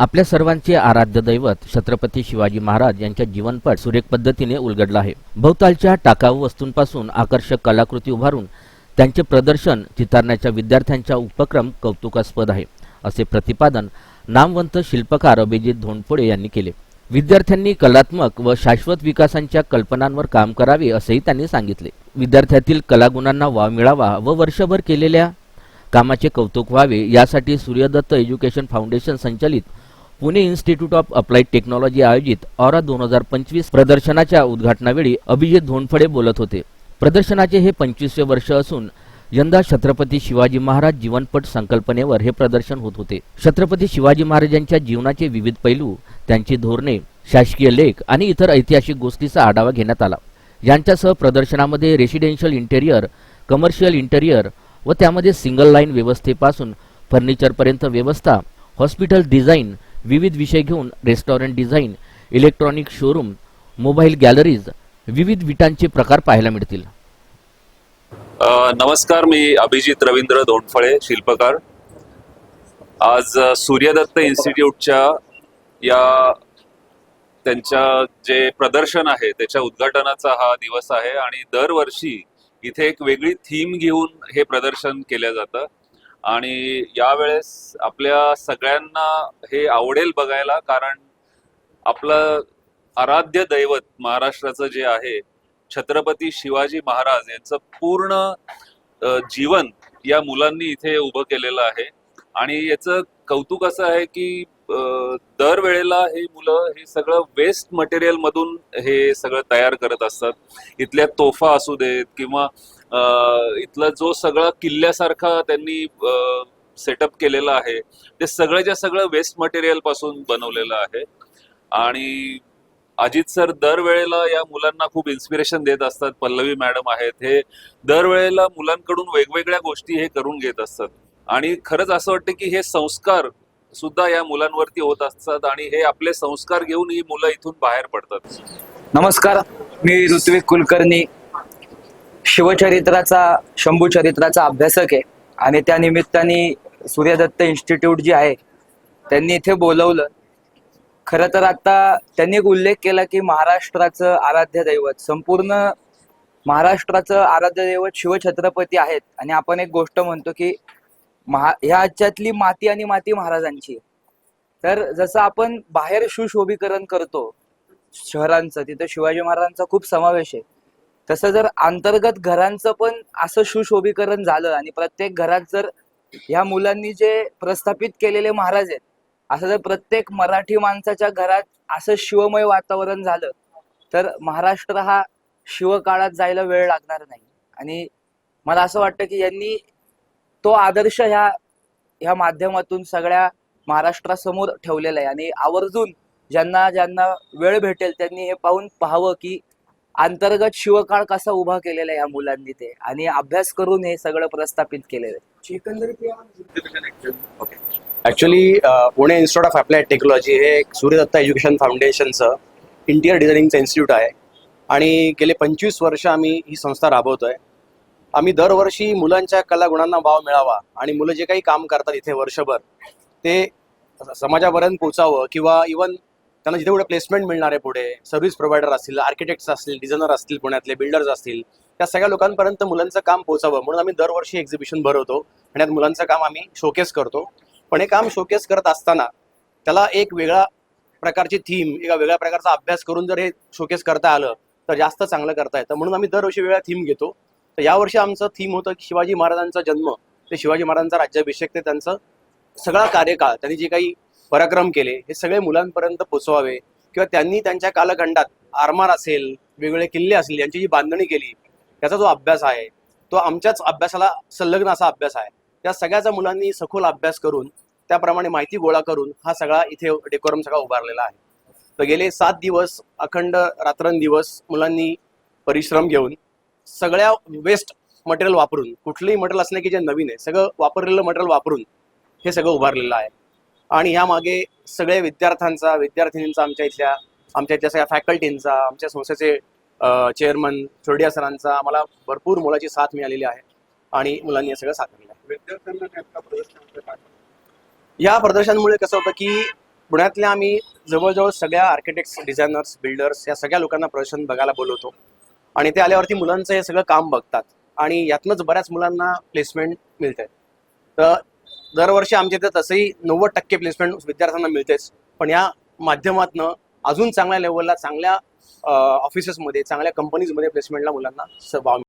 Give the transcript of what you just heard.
आपल्या सर्वांचे आराध्य दैवत छत्रपती शिवाजी महाराज यांच्या जीवनपट सुरेख पद्धतीने उलगडला आहे. भोवतालच्या टाकाऊ वस्तूंपासून आकर्षक कलाकृती उभारून त्यांचे प्रदर्शन चितारण्याच्या विद्यार्थ्यांचा उपक्रम कौतुकास्पद आहे असे प्रतिपादन नामवंत शिल्पकार अभिजित धोंडफोडे यांनी केले. विद्यार्थ्यांनी कलात्मक व शाश्वत विकासांच्या कल्पनांवर काम करावे असेही त्यांनी सांगितले. विद्यार्थ्यातील कलागुणांना वाव मिळावा व वर्षभर केलेल्या कामाचे कौतुक व्हावे यासाठी सूर्यदत्त एज्युकेशन फाउंडेशन संचलित Pune institute of applied technology आयोजित ऑरा दोन हजार पंचवीस प्रदर्शनाच्या उद्घाटनावेळी अभिजित धोंडफडे बोलत होते. प्रदर्शनाचे हे पंचवीसवे वर्ष असून यंदा छत्रपती शिवाजी महाराज जीवनपट संकल्पनेवर हे प्रदर्शन होत होते. छत्रपती शिवाजी महाराजांच्या जीवनाचे विविध पैलू त्यांची धोरणे शासकीय लेख आणि इतर ऐतिहासिक गोष्टीचा आढावा घेण्यात आला. यांच्यासह प्रदर्शनामध्ये रेसिडेन्शियल इंटेरियर कमर्शियल इंटेरियर व त्यामध्ये सिंगल लाईन व्यवस्थेपासून फर्निचरपर्यंत व्यवस्था हॉस्पिटल डिझाईन विविध विषय घेऊन restaurant design electronic showroom mobile galleries विविध विटांचे प्रकार पाहायला मिळतील. नमस्कार मी अभिजित रवींद्र दोंडफळे शिल्पकार. आज सूर्यदत्त इन्स्टिट्यूटच्या या त्यांच्या जे प्रदर्शन आहे त्याच्या उद्घाटनाचा हा दिवस आहे आणि दरवर्षी इथे एक वेगळी थीम घेऊन हे प्रदर्शन केलं जातं. आणि यावेळेस आपल्या सगळ्यांना हे आवडेल बघायला कारण आपलं आराध्य दैवत महाराष्ट्राचं जे आहे छत्रपती शिवाजी महाराज यांचं पूर्ण जीवन या मुलांनी इथे उभं केलेलं आहे. आणि याचं कौतुक असं आहे की दर दरवेळेला हे मुलं हे सगळं वेस्ट मटेरियल मधून हे सगळं तयार करत असतात. इथल्या तोफा असू देत किंवा इथलं जो सगळं किल्ल्यासारखा त्यांनी सेटअप केलेलं आहे ते सगळ्याच्या सगळं वेस्ट मटेरियलपासून बनवलेलं आहे. आणि अजित सर दरवेळेला या मुलांना खूप इन्स्पिरेशन देत असतात. पल्लवी मॅडम आहेत हे दरवेळेला मुलांकडून वेगवेगळ्या गोष्टी हे करून घेत असतात. आणि खरंच असं वाटतं की हे संस्कार सुद्धा या मुलांवरती होत असतात आणि हे आपले संस्कार घेऊन ही मुलं इथून बाहेर पडतात. नमस्कार मी ऋत्विक कुलकर्णी. शिवचरित्राचा शंभू चरित्राचा अभ्यासक आहे. आणि त्या निमित्ताने सूर्यदत्त इन्स्टिट्यूट जी आहे त्यांनी इथे बोलवलं. खरं तर आता त्यांनी एक उल्लेख केला की महाराष्ट्राचं आराध्य दैवत संपूर्ण महाराष्ट्राचं आराध्य दैवत शिवछत्रपती आहेत. आणि आपण एक गोष्ट म्हणतो की महा ह्या राज्यातली माती आणि माती महाराजांची तर जसं आपण बाहेर सुशोभीकरण करतो शहरांचं तिथं शिवाजी महाराजांचा खूप समावेश आहे. तसं जर अंतर्गत घरांचं पण असं सुशोभीकरण झालं आणि प्रत्येक घरात जर ह्या मुलांनी जे प्रस्थापित केलेले महाराज आहेत असं जर प्रत्येक मराठी माणसाच्या घरात असं शिवमय वातावरण झालं तर महाराष्ट्र हा शिवकाळात जायला वेळ लागणार नाही. आणि मला असं वाटतं की यांनी तो आदर्श ह्या ह्या माध्यमातून सगळ्या महाराष्ट्रासमोर ठेवलेला आहे. आणि आवर्जून ज्यांना ज्यांना वेळ भेटेल त्यांनी हे पाहून पाहावं की अंतर्गत शिवकाळ कसा उभा केलेला आहे या मुलांनी ते? आणि अभ्यास करून हे सगळं प्रस्थापित केलेलं आहे. Actually Pune institute of applied technology हे एक सूर्यदत्त एज्युकेशन फाउंडेशनचं इंटिरियर डिझायनिंगचं इन्स्टिट्यूट आहे. आणि गेले पंचवीस वर्ष आम्ही ही संस्था राबवतोय. आम्ही दरवर्षी मुलांच्या कलागुणांना वाव मिळावा आणि मुलं जे काही काम करतात इथे वर्षभर ते समाजापर्यंत पोचावं किंवा इवन त्यांना जिथे कुठे प्लेसमेंट मिळणार आहे पुढे सर्व्हिस प्रोव्हायडर असतील आर्किटेक्ट्स असतील डिझायनर असतील पुण्यातले बिल्डर्स असतील त्या सगळ्या लोकांपर्यंत मुलांचं काम पोचावं म्हणून आम्ही दरवर्षी एक्झिबिशन भरवतो आणि यात मुलांचं काम आम्ही शोकेस करतो. पण हे काम शोकेस करत असताना त्याला एक वेगळा प्रकारची थीम एका वेगळ्या प्रकारचा अभ्यास करून जर हे शोकेस करता आलं तर जास्त चांगलं करता येतं. म्हणून आम्ही दरवर्षी वेगळा थीम घेतो. तर यावर्षी आमचं थीम होतं की शिवाजी महाराजांचा जन्म ते शिवाजी महाराजांचा राज्याभिषेक ते त्यांचं सगळा कार्यकाळ त्यांनी जे काही पराक्रम केले हे सगळे मुलांपर्यंत पोचवावे किंवा त्यांनी त्यांच्या कालखंडात आरमार असेल वेगवेगळे किल्ले असतील यांची जी बांधणी केली त्याचा जो अभ्यास आहे तो आमच्याच अभ्यासाला संलग्न असा अभ्यास आहे. त्या सगळ्याचा मुलांनी सखोल अभ्यास करून त्याप्रमाणे माहिती गोळा करून हा सगळा इथे डेकोरम सगळा उभारलेला आहे. तर गेले सात दिवस अखंड रात्रंदिवस मुलांनी परिश्रम घेऊन सगळ्या वेस्ट मटेरियल वापरून कुठलंही मटेरियल असणे की जे नवीन आहे सगळं वापरलेलं मटेरियल वापरून हे सगळं उभारलेलं आहे. आणि यामागे सगळे विद्यार्थ्यांचा विद्यार्थिनींचा आमच्या इथल्या आमच्या इथल्या सगळ्या फॅकल्टींचा आमच्या संस्थेचे चेअरमन चोरडिया सरांचा आम्हाला भरपूर मुलाची साथ मिळालेली आहे आणि मुलांनी हे सगळं साकारलेलं आहे. या प्रदर्शनामुळे कसं होतं की पुण्यातल्या आम्ही जवळजवळ सगळ्या आर्किटेक्ट्स डिझायनर्स बिल्डर्स या सगळ्या लोकांना प्रदर्शन बघायला बोलवतो. आणि ते आल्यावरती मुलांचं हे सगळं काम बघतात. आणि यातनंच बऱ्याच मुलांना प्लेसमेंट मिळते तर दरवर्षी आमच्या इथे तसंही नव्वद टक्के प्लेसमेंट विद्यार्थ्यांना मिळतेच. पण या माध्यमातनं अजून चांगल्या लेवलला चांगल्या ऑफिसेसमध्ये चांगल्या कंपनीजमध्ये प्लेसमेंटला मुलांना सहभाग वाव